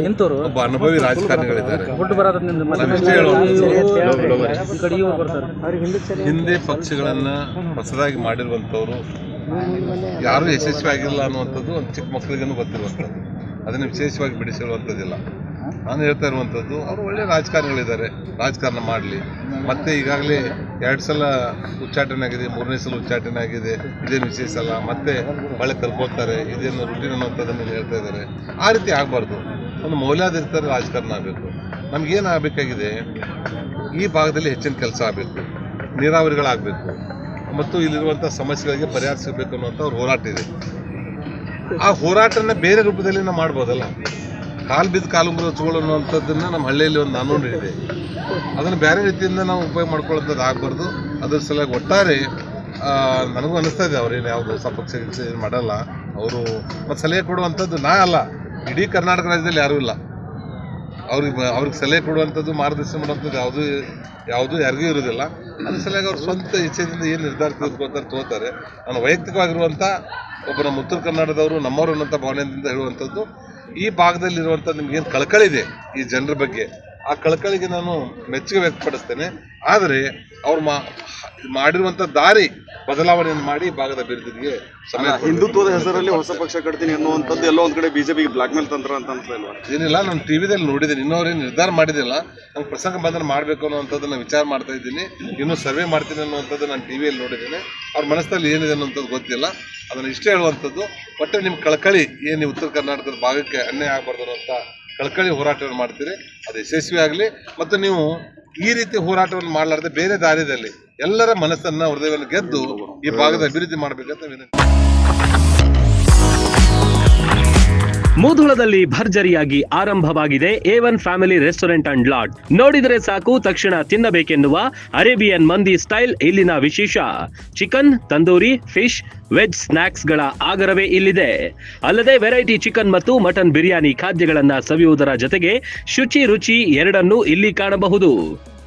ಎಂತವ್ರು ಒಬ್ಬ ಅನುಭವಿ ರಾಜಕಾರಣಿಗಳಿದ್ದಾರೆ. ಹಿಂದೆ ಪಕ್ಷಗಳನ್ನ ಹೊಸದಾಗಿ ಮಾಡಿರುವಂಥವ್ರು ಯಾರು ಯಶಸ್ವಿ ಆಗಿಲ್ಲ ಅನ್ನುವಂಥದ್ದು ಒಂದು ಚಿಕ್ಕ ಮಕ್ಕಳಿಗೂ ಗೊತ್ತಿರುವಂಥದ್ದು. ಅದನ್ನು ವಿಶೇಷವಾಗಿ ಬಿಡಿಸಿರುವಂಥದ್ದಿಲ್ಲ. ನಾನು ಹೇಳ್ತಾ ಇರುವಂಥದ್ದು ಅವರು ಒಳ್ಳೆ ರಾಜಕಾರಣಿಗಳಿದ್ದಾರೆ. ರಾಜಕಾರಣ ಮಾಡಲಿ. ಮತ್ತೆ ಈಗಾಗಲೇ ಎರಡು ಸಲ ಉಚ್ಚಾಟನೆ ಆಗಿದೆ, ಮೂರನೇ ಸಲ ಉಚ್ಚಾಟನೆ ಆಗಿದೆ, ಇದೇನು ವಿಶೇಷ ಅಲ್ಲ, ಮತ್ತೆ ಮಳೆ ತಲುಪೋತಾರೆ ಇದೇನು ರುಟೀನ್ ಅನ್ನೋಂಥದ್ದನ್ನು ಹೇಳ್ತಾ ಇದ್ದಾರೆ. ಆ ರೀತಿ ಆಗಬಾರ್ದು. ಒಂದು ಮೌಲ್ಯಾಧಾರಿತ ರಾಜಕಾರಣ ಆಗಬೇಕು. ನಮಗೇನು ಆಗಬೇಕಾಗಿದೆ? ಈ ಭಾಗದಲ್ಲಿ ಹೆಚ್ಚಿನ ಕೆಲಸ ಆಗಬೇಕು. ನೀರಾವರಿಗಳಾಗಬೇಕು. ಮತ್ತು ಇಲ್ಲಿರುವಂಥ ಸಮಸ್ಯೆಗಳಿಗೆ ಪರಿಹಾರ ಸಿಗಬೇಕು ಅನ್ನುವಂಥ ಅವ್ರ ಹೋರಾಟ ಇದೆ. ಆ ಹೋರಾಟನ ಬೇರೆ ರೂಪದಲ್ಲಿ ನಾವು ಮಾಡ್ಬೋದಲ್ಲ. ಕಾಲು ಬಿದ್ದು ಕಾಲು ಮುರಿದು ಅನ್ನುವಂಥದ್ದನ್ನು ನಮ್ಮ ಹಳ್ಳಿಯಲ್ಲಿ ಒಂದು ನಾನೂರು ಇದೆ. ಅದನ್ನು ಬೇರೆ ರೀತಿಯಿಂದ ನಾವು ಉಪಯೋಗ ಮಾಡ್ಕೊಳ್ಳೋಂಥದ್ದು ಆಗಬಾರ್ದು. ಅದ್ರ ಸಲುವಾಗಿ ಒಟ್ಟಾರೆ ನನಗೂ ಅನಿಸ್ತಾ ಇದೆ ಅವ್ರೇನು ಯಾವುದು ಹೊಸ ಏನು ಮಾಡಲ್ಲ. ಅವರು ಮತ್ತು ಸಲಹೆ ಕೊಡುವಂಥದ್ದು ನಾ ಅಲ್ಲ. ಇಡೀ ಕರ್ನಾಟಕ ರಾಜ್ಯದಲ್ಲಿ ಯಾರೂ ಇಲ್ಲ. ಅವ್ರಿಗೆ ಅವ್ರಿಗೆ ಸಲಹೆ ಕೊಡುವಂಥದ್ದು, ಮಾರ್ಗದರ್ಶನ ಮಾಡುವಂಥದ್ದು ಯಾವುದು ಯಾವುದು ಯಾರಿಗೂ ಇರೋದಿಲ್ಲ ಅದ್ರ ಸಲುವಾಗಿ ಅವ್ರ ಸ್ವಂತ ಇಚ್ಛೆಯಿಂದ ಏನು ನಿರ್ಧಾರ ತೆಗೆದುಕೊಳ್ತಾರೆ, ತಗೋತಾರೆ. ನಾನು ವೈಯಕ್ತಿಕವಾಗಿರುವಂಥ ಒಬ್ಬ ನಮ್ಮ ಉತ್ತರ ಕನ್ನಡದವರು ನಮ್ಮವರು ಅನ್ನೋಂಥ ಭಾವನೆಯಿಂದ ಹೇಳುವಂಥದ್ದು ಈ ಭಾಗದಲ್ಲಿರುವಂಥ ನಿಮ್ಗೇನು ಕಳಕಳಿ ಇದೆ ಈ ಜನರ ಬಗ್ಗೆ? ಆ ಕಳಕಳಿಗೆ ನಾನು ಮೆಚ್ಚುಗೆ ವ್ಯಕ್ತಪಡಿಸ್ತೇನೆ. ಆದರೆ ಅವ್ರು ಮಾಡಿರುವಂಥ ದಾರಿ ಬದಲಾವಣೆಯನ್ನು ಮಾಡಿ ಭಾಗದ ಅಭಿವೃದ್ಧಿಗೆ ಸಮಯ. ಹಿಂದುತ್ವದ ಹೆಸರಲ್ಲಿ ಹೊಸ ಪಕ್ಷ ಕಟ್ತೀನಿ ಅನ್ನುವಂಥದ್ದು ಎಲ್ಲೋ ಒಂದ್ ಕಡೆ ಬಿಜೆಪಿಗೆ ಬ್ಲಾಕ್ ಮೇಲ್ ತಂತ್ರ ಅಂತ ಅನ್ಸ್ತಾ ಇಲ್ವಾ? ಏನಿಲ್ಲ ನಾನು ಟಿ ವಿದಲ್ಲಿ ನೋಡಿದ್ದೀನಿ. ಏನು ನಿರ್ಧಾರ ಮಾಡಿದಿಲ್ಲ ನಂಗೆ ಪ್ರಸಂಗ ಬಂದ್ರೆ ಮಾಡಬೇಕು ಅನ್ನೋವಂಥದ್ದನ್ನ ವಿಚಾರ ಮಾಡ್ತಾ ಇದ್ದೀನಿ. ಇನ್ನೂ ಸರ್ವೆ ಮಾಡ್ತೀನಿ ಅನ್ನುವಂಥದ್ದು ನಾನು ಟಿ ವಿಯಲ್ಲಿ ನೋಡಿದ್ದೀನಿ. ಅವ್ರ ಮನಸ್ಸಲ್ಲಿ ಏನಿದೆ ಅನ್ನೋಂಥದ್ದು ಗೊತ್ತಿಲ್ಲ. ಅದನ್ನು ಇಷ್ಟೇ ಹೇಳುವಂಥದ್ದು ಒಟ್ಟು ನಿಮ್ಮ ಕಳಕಳಿ ಏನು ಉತ್ತರ ಕರ್ನಾಟಕದ ಭಾಗಕ್ಕೆ ಅನ್ಯಾಯ ಆಗಬಾರ್ದು ಅನ್ನೋಂಥ ಕಳಕಳಿ ಹೋರಾಟವನ್ನು ಮಾಡ್ತೀರಿ. ಅದು ಯಶಸ್ವಿ ಆಗಲಿ ಮತ್ತು ನೀವು ಈ ರೀತಿ ಹೋರಾಟವನ್ನು ಮಾಡಲಾರ್ದೆ ಬೇರೆ ದಾರಿಯಲ್ಲಿ. ಎಲ್ಲರ ಮನಸ್ಸನ್ನ ಹೃದಯವನ್ನು ಗೆದ್ದು ಈ ಭಾಗದ ಅಭಿವೃದ್ಧಿ ಮಾಡಬೇಕಂತ ವಿನಂತಿ. ಮೂಧುಳದಲ್ಲಿ ಭರ್ಜರಿಯಾಗಿ ಆರಂಭವಾಗಿದೆ A one family restaurant and lodge ನೋಡಿದರೆ ಸಾಕು, ತಕ್ಷಣ ತಿನ್ನಬೇಕೆನ್ನುವ ಅರೇಬಿಯನ್ ಮಂದಿ ಸ್ಟೈಲ್ ಇಲ್ಲಿನ ವಿಶೇಷ. ಚಿಕನ್, ತಂದೂರಿ, ಫಿಶ್, ವೆಜ್ ಸ್ನಾಕ್ಸ್ಗಳ ಆಗರವೇ ಇಲ್ಲಿದೆ. ಅಲ್ಲದೆ ವೆರೈಟಿ ಚಿಕನ್ ಮತ್ತು ಮಟನ್ ಬಿರಿಯಾನಿ ಖಾದ್ಯಗಳನ್ನು ಸವಿಯುವುದರ ಜೊತೆಗೆ ಶುಚಿ ರುಚಿ ಎರಡನ್ನೂ ಇಲ್ಲಿ ಕಾಣಬಹುದು.